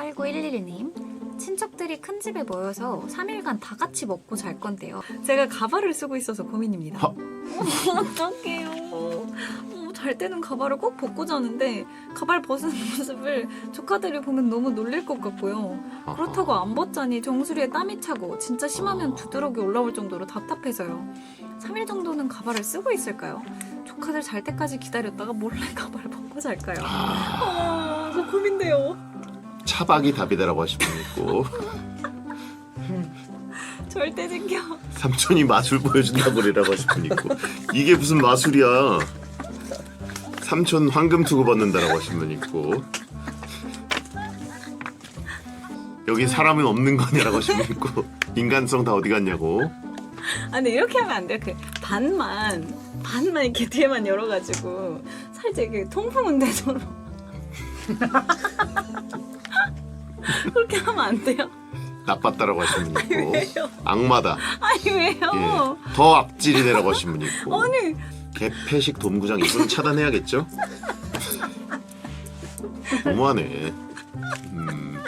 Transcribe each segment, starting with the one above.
8911님 친척들이 큰 집에 모여서 3일간 다 같이 먹고 잘 건데요. 제가 가발을 쓰고 있어서 고민입니다. 하. 어떡해요. 어, 잘 때는 가발을 꼭 벗고 자는데 가발 벗은 모습을 조카들이 보면 너무 놀릴 것 같고요. 그렇다고 안 벗자니 정수리에 땀이 차고 진짜 심하면 두드러기 올라올 정도로 답답해서요. 3일 정도는 가발을 쓰고 있을까요? 조카들 잘 때까지 기다렸다가 몰래 가발 벗고 잘까요? 아, 저 고민돼요. 차박이 답이다라고 하신 분 있고. 절대 챙겨. 삼촌이 마술 보여준다고 그래라고 하신 분 있고. 이게 무슨 마술이야? 삼촌 황금 투구 받는다라고 하신 분 있고. 여기 사람은 없는 거냐라고 하신 분 있고. 인간성 다 어디 갔냐고. 아니 이렇게 하면 안 돼요. 그 반만 반만 이렇게 뒤에만 열어가지고 살짝 이렇게 통풍은 되도록 그렇게 하면 안 돼요? 나빴다라고 하신 분 있고 왜요? 악마다 아니 왜요? 예. 더 악질이네라고 하신 분 있고 아니 개폐식 dom구장 이분 차단해야겠죠? 너무하네. 음.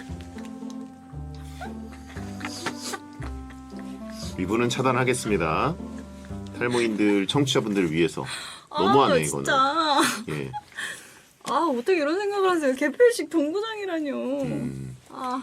이분은 차단하겠습니다. 탈모인들 청취자분들 위해서 너무하네 아, 이거는. 진짜. 예. 아 어떻게 이런 생각을 하세요? 개폐식 동구장이라뇨. 음. 아